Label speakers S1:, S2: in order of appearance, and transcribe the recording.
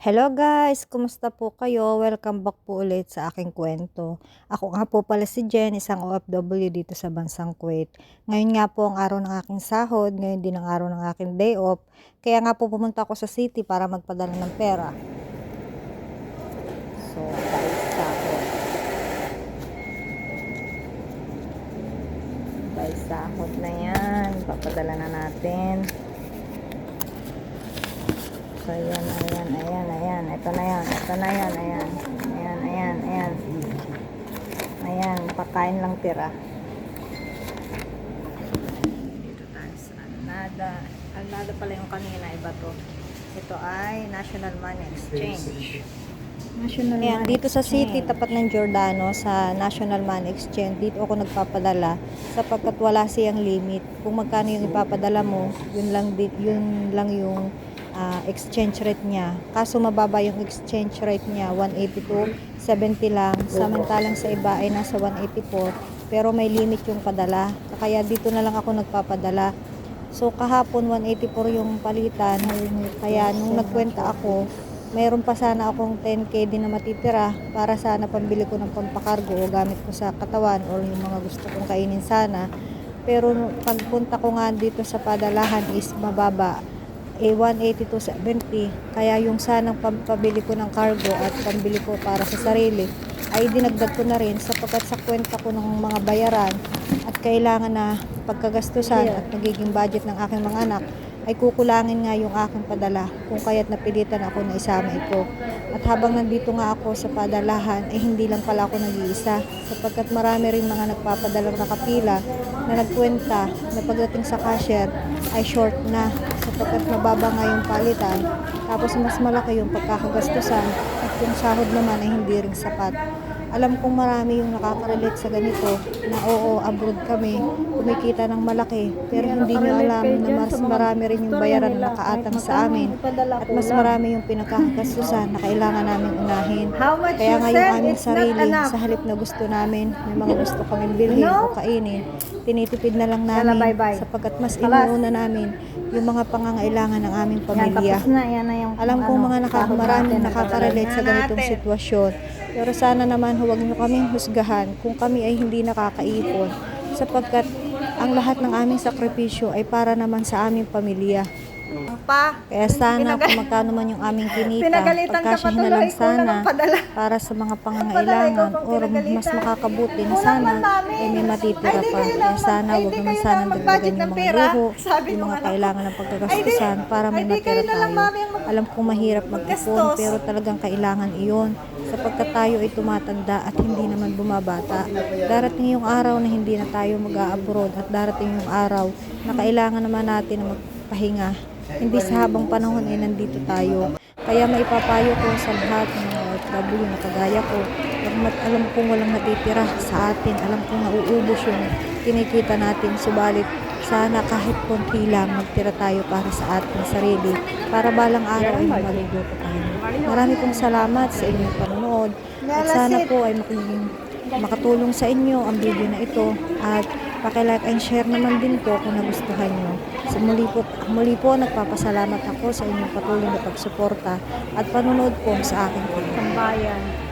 S1: Hello guys! Kumusta po kayo? Welcome back po ulit sa aking kwento. Ako nga po pala si Jen, isang OFW dito sa bansang Kuwait. Ngayon nga po ang araw ng aking sahod, ngayon din ang araw ng aking day off. Kaya nga po pumunta ako sa city para magpadala ng pera. So, guys, sahod. Guys, sahod na yan. Papadala na natin. So, ayan, ayan, ayan, ayan. Ito na yan, ito na yan, ayan. Ayan, ayan, ayan. Ayan, pagkain lang tira. Dito tayo sa Alnada. Alnada pala yung kanina, iba to. Ito ay National Money Exchange.
S2: National
S1: Ayan, dito sa city, tapat ng Giordano, sa National Money Exchange, dito ako nagpapadala sapagkat wala siyang limit. Kung magkano yung ipapadala mo, yun lang, yun lang yung ah, exchange rate niya. Kaso mababa yung exchange rate niya, 182, 70 lang. Samantalang sa iba ay nasa 184, pero may limit yung padala. Kaya dito na lang ako nagpapadala. So kahapon 184 yung palitan. Kaya nung nagkwenta ako, mayroon pa sana akong 10k din na matitira para sana pambili ko ng pampakargo o gamit ko sa katawan or yung mga gusto kong kainin sana. Pero pagpunta ko nga dito sa padalahan is mababa. Eh, 180 to 70. Kaya yung sanang pampabili ko ng cargo at pambili ko para sa sarili ay dinagdag ko na rin sapagkat sa kwenta ko ng mga bayaran at kailangan na pagkagastusan at nagiging budget ng aking mga anak ay kukulangin nga yung aking padala kung kaya't napilitan ako na isama ito. At habang nandito nga ako sa padalahan, ay hindi lang pala ako nag-iisa sapagkat marami rin mga nagpapadalang nakapila na nagkwenta na pagdating sa cashier ay short na sapagkat mababa nga yung palitan tapos mas malaki yung pagkakagastusan at yung sahod naman ay hindi rin sapat. Alam kong marami yung nakaka-relate sa ganito na oo, abroad kami, kumikita ng malaki, pero hindi nyo alam na mas marami rin yung bayaran na nakaatang sa amin at mas marami yung pinakakastusan na kailangan namin unahin. Kaya nga yung aming sarili, sa halip na gusto namin, may mga gusto kaming bilhin o kainin, tinitipid na lang namin sapagkat mas inuuna namin yung mga pangangailangan ng aming pamilya. Alam kong
S2: ano,
S1: mga naka, maraming nakaka-relate sa ganitong sitwasyon. Pero sana naman huwag nyo kaming husgahan kung kami ay hindi nakakaipon sapagkat ang lahat ng aming sakripisyo ay para naman sa aming pamilya.
S2: Pa,
S1: Kaya sana
S2: Pinagal-
S1: kung magkano man yung aming kinita,
S2: pinagalitan ka pa
S1: pagkasyahin na lang
S2: Ikaw na
S1: sana
S2: lang padala.
S1: para sa mga pangangailangan
S2: pang pinagalitan.
S1: mas makakabuti na
S2: Kulang
S1: sana
S2: man, mami.
S1: ay may matitira
S2: Ay, di
S1: pa.
S2: kayo
S1: Kaya
S2: lang
S1: sana
S2: ay,
S1: huwag
S2: di
S1: naman
S2: kayo
S1: sana
S2: lang mag-budget
S1: dagdagan yung
S2: ng
S1: mga
S2: pera.
S1: luho,
S2: Sabi
S1: yung
S2: nung
S1: mga
S2: anak ko.
S1: kailangan ng
S2: Ay, di-
S1: pagkagastusan para may
S2: ay, di kayo
S1: matira
S2: na lang,
S1: tayo.
S2: mami, ang mag-
S1: Alam kong mahirap mag-ipon
S2: Maggastos.
S1: pero talagang kailangan iyon sapagkat tayo ay tumatanda at hindi naman bumabata. Darating yung araw na hindi na tayo mag-a-abroad at darating yung araw na kailangan naman natin na magpahinga. Hindi sa habang panahon ay nandito tayo. Kaya maipapayo ko sa lahat ng mga OFW na kagaya ko. Huwag mat- alam kong walang natitira sa atin. Alam kong nauubos yung kinikita natin. Subalit sana kahit konti lang magtira tayo para sa ating sarili. Para balang araw ay maluluto tayo. Marami pong salamat sa inyong panonood. At sana po ay magiging makatulong sa inyo ang video na ito at pakilike and share naman din po kung nagustuhan nyo. Sa muli po, muli po nagpapasalamat ako sa inyong patuloy na pagsuporta at panonood po sa aking video.
S2: Tambayan.